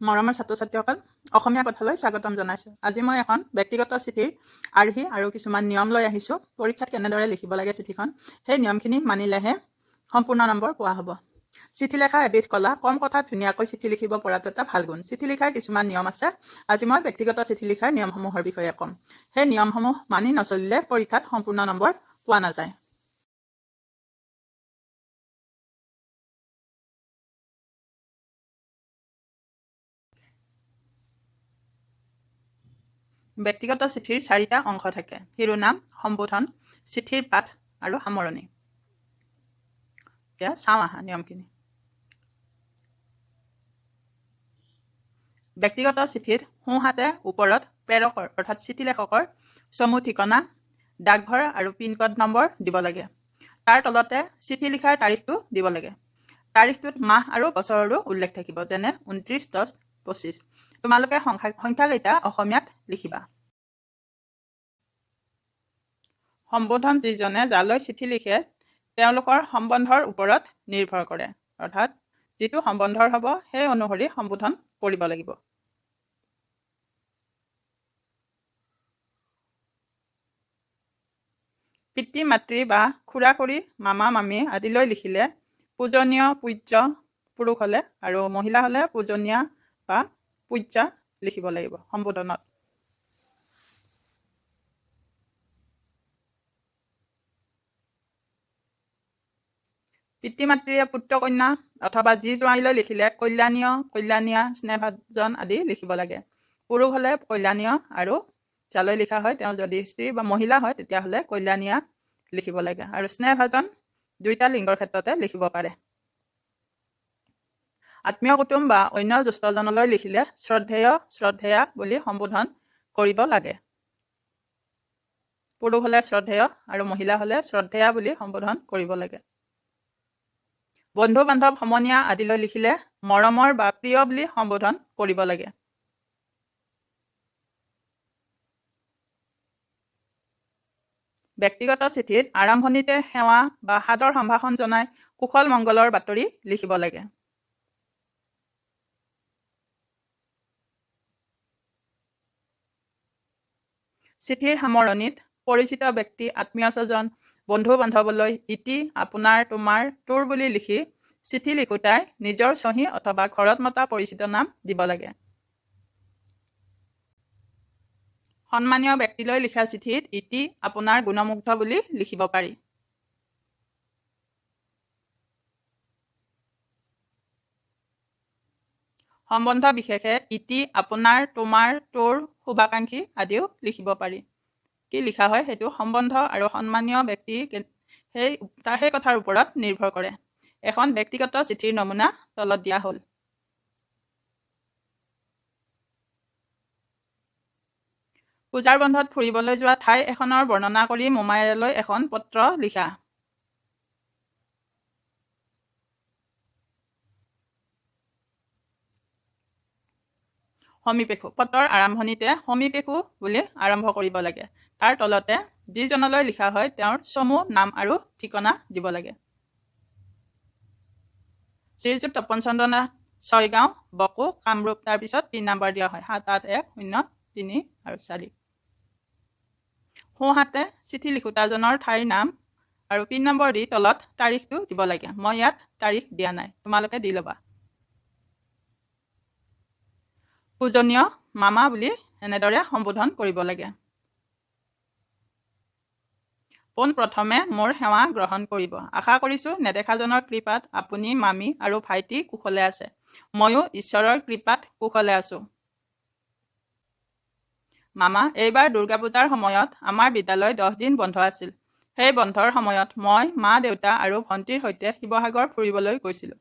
মৰমৰ ছাত্ৰ ছাত্ৰীসকল অসমীয়া কথালৈ স্বাগতম জনাইছোঁ। আজি মই এখন ব্যক্তিগত চিঠিৰ আৰ্হি আৰু কিছুমান নিয়ম লৈ আহিছোঁ। পৰীক্ষাত কেনেদৰে লিখিব লাগে চিঠিখন, সেই নিয়মখিনি মানিলেহে সম্পূৰ্ণ নম্বৰ পোৱা হ'ব। চিঠি লেখা এবিধ কলা, কম কথাত ধুনীয়াকৈ চিঠি লিখিব পৰাটো এটা ভালো গুণ। চিঠি লিখাৰ কিছুমান নিয়ম আছে। আজি মই ব্যক্তিগত চিঠি লিখাৰ নিয়মসমূহৰ বিষয়ে ক'ম। সেই নিয়মসমূহ মানি নচলিলে পৰীক্ষাত সম্পূৰ্ণ নম্বৰ পোৱা নাযায়। ব্যক্তিগত চিঠিৰ চাৰিটা অংশ থাকে। শিৰোনাম সম্বোধন চিঠিৰ পাঠ আৰু সামৰণি। এতিয়া চাওঁ আহা নিয়মখিনি। ব্যক্তিগত চিঠিত সোঁহাতে ওপৰত প্ৰেৰকৰ অৰ্থাৎ চিঠি লেখকৰ চমু ঠিকনা ডাকঘৰ আৰু পিনক'ড নম্বৰ দিব লাগে। তাৰ তলতে চিঠি লিখাৰ তাৰিখটো দিব লাগে। তাৰিখটোত মাহ আৰু বছৰৰো উল্লেখ থাকিব যেনে ঊনত্ৰিছ দহ পঁচিছ। তোমালোকে সংখ্যা সংখ্যাকেইটা অসমীয়াত লিখিবা। সম্বোধন যিজনে যালৈ চিঠি লিখে তেওঁলোকৰ সম্বন্ধৰ ওপৰত নিৰ্ভৰ কৰে। অৰ্থাৎ যিটো সম্বন্ধৰ হ'ব সেই অনুসৰি সম্বোধন কৰিব লাগিব। পিতৃ মাতৃ বা খুৰা খুৰী মামা মামী আদিলৈ লিখিলে পূজনীয় পূজ্য পুৰুষ হ'লে আৰু মহিলা হ'লে পূজনীয়া বা পূজ্যা লিখিব লাগিব, সম্বোধনত। পিতৃ মাতৃয়ে পুত্ৰ কন্যা অথবা যি জোঁৱাইলৈ লিখিলে কল্যাণীয়, কল্যাণীয়া, স্নেহভাজন আদি লিখিব লাগে। পুৰুষ হ'লে কল্যাণীয় আৰু যালৈ লিখা হয়, তেওঁ যদি স্ত্ৰী বা মহিলা হয়, তেতিয়াহ'লে কল্যাণীয়া লিখিব লাগে। আৰু স্নেহভাজন দুইটা লিংগৰ ক্ষেত্ৰতে লিখিব পাৰে। আত্মীয় কুটুম বা অন্য জ্যেষ্ঠজনলৈ লিখিলে শ্ৰদ্ধেয় শ্ৰদ্ধেয়া বুলি সম্বোধন কৰিব লাগে। পুৰুষ হ'লে শ্ৰদ্ধেয় আৰু মহিলা হ'লে শ্ৰদ্ধেয়া বুলি সম্বোধন কৰিব লাগে। বন্ধু বান্ধৱ সমনীয়া আদিলৈ লিখিলে মৰমৰ বা প্ৰিয় বুলি সম্বোধন কৰিব লাগে। ব্যক্তিগত চিঠিত আৰম্ভণিতে সেৱা বা সাদৰ সম্ভাষণ জনাই কুশল মংগলৰ বাতৰি লিখিব লাগে। চিঠিৰ সামৰণিত পৰিচিত ব্যক্তি আত্মীয় স্বজন বন্ধু বান্ধৱলৈ ইতি আপোনাৰ তোমাৰ তোৰ বুলি লিখি চিঠি লিখোঁতাই নিজৰ চহী অথবা ঘৰত মতা পৰিচিত নাম দিব লাগে। সন্মানীয় ব্যক্তিলৈ লিখা চিঠিত ইতি আপোনাৰ গুণমুগ্ধ বুলি লিখিব পাৰি। সম্বন্ধ বিশেষে ইতি আপোনাৰ তোমাৰ তোৰ শুভাকাংক্ষী আদিও লিখিব পাৰি। কি লিখা হয় সেইটো সম্বন্ধ আৰু সন্মানীয় ব্যক্তি সেই তাৰ সেই কথাৰ ওপৰত নিৰ্ভৰ কৰে। এখন ব্যক্তিগত চিঠিৰ নমুনা তলত দিয়া হ'ল। পূজাৰ বন্ধত ফুৰিবলৈ যোৱা ঠাই এখনৰ বৰ্ণনা কৰি মোমায়েৰলৈ এখন পত্ৰ লিখা। সমীপেশু পত্ৰৰ আৰম্ভণিতে সমীপেশু বুলি আৰম্ভ কৰিব লাগে। তাৰ তলতে যিজনলৈ লিখা হয় তেওঁৰ চমু নাম আৰু ঠিকনা দিব লাগে। শ্ৰীযুত তপন চন্দ্ৰ নাথ ছয়গাঁও বকো কামৰূপ। তাৰপিছত পিন নাম্বাৰ দিয়া হয়। সাত আঠ এক শূন্য তিনি আৰু চাৰি। সোঁহাতে চিঠি লিখোঁতাজনৰ ঠাইৰ নাম আৰু পিন নম্বৰ দি তলত তাৰিখটো দিব লাগে। মই ইয়াত তাৰিখ দিয়া নাই। তোমালোকে দি ল'বা। পূজনীয় মামা বুলি এনেদৰে সম্বোধন কৰিব লাগে। পোনপ্ৰথমে মোৰ সেৱা গ্ৰহণ কৰিব। আশা কৰিছোঁ নেদেখাজনৰ কৃপাত আপুনি মামী আৰু ভাইটি কুশলে আছে। ময়ো ঈশ্বৰৰ কৃপাত কুশলে আছোঁ। মামা এইবাৰ দুৰ্গা পূজাৰ সময়ত আমাৰ বিদ্যালয় দহ দিন বন্ধ আছিল। সেই বন্ধৰ সময়ত মই মা দেউতা আৰু ভণ্টিৰ সৈতে শিৱসাগৰ ফুৰিবলৈ গৈছিলোঁ।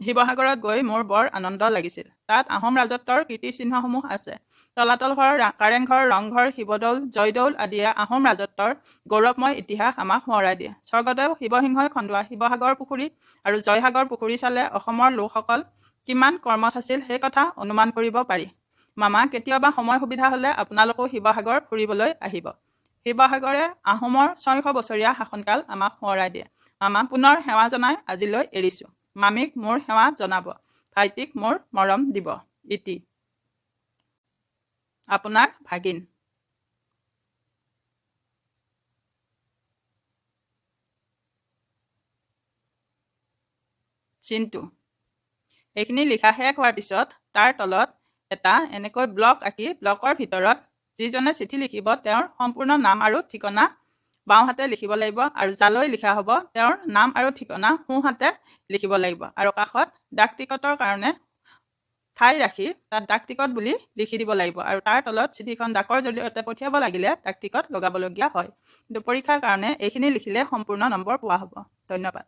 শিৱসাগৰত গৈ মোৰ বৰ আনন্দ লাগিছিল। তাত আহোম ৰাজত্বৰ কীৰ্তিচিহ্নসমূহ আছে। তলাতল ঘৰ কাৰেংঘৰ ৰংঘৰ শিৱদৌল জয়দৌল আদিয়ে আহোম ৰাজত্বৰ গৌৰৱময় ইতিহাস আমাক সোঁৱৰাই দিয়ে। স্বৰ্গদেউ শিৱসিংহই খন্দোৱা শিৱসাগৰ পুখুৰী আৰু জয়সাগৰ পুখুৰী চালে অসমৰ লোকসকল কিমান কৰ্মত আছিল সেই কথা অনুমান কৰিব পাৰি। মামা কেতিয়াবা সময় সুবিধা হ'লে আপোনালোকো শিৱসাগৰ ফুৰিবলৈ আহিব। শিৱসাগৰে আহোমৰ ছয়শ বছৰীয়া শাসনকাল আমাক সোঁৱৰাই দিয়ে। মামা পুনৰ সেৱা জনাই আজিলৈ এৰিছোঁ। মামীক মোৰ সেৱা জনাব ভাইটিক মোৰ মৰম দিব ইতি। আপোনাৰ ভাগিন। চিন্তু। এইখিনি লিখা শেষ হোৱাৰ পিছত তাৰ তলত এটা এনেকৈ ব্লক আঁকি ব্লকৰ ভিতৰত যিজনে চিঠি লিখিব তেওঁৰ সম্পূৰ্ণ নাম আৰু ঠিকনা বাওঁহাতে লিখিব লাগিব আৰু যালৈ লিখা হ'ব। তেওঁৰ নাম আৰু ঠিকনা সোঁহাতে লিখিব লাগিব আৰু কাষত ডাক টিকটৰ কাৰণে ঠাই ৰাখি তাত ডাক টিকট বুলি লিখি দিব লাগিব আৰু তাৰ তলত চিঠিখন ডাকৰ জৰিয়তে পঠিয়াব লাগিলে ডাক টিকট লগাবলগীয়া হয়। কিন্তু পৰীক্ষাৰ কাৰণে এইখিনি লিখিলে সম্পূৰ্ণ নম্বৰ পোৱা হ'ব। ধন্যবাদ।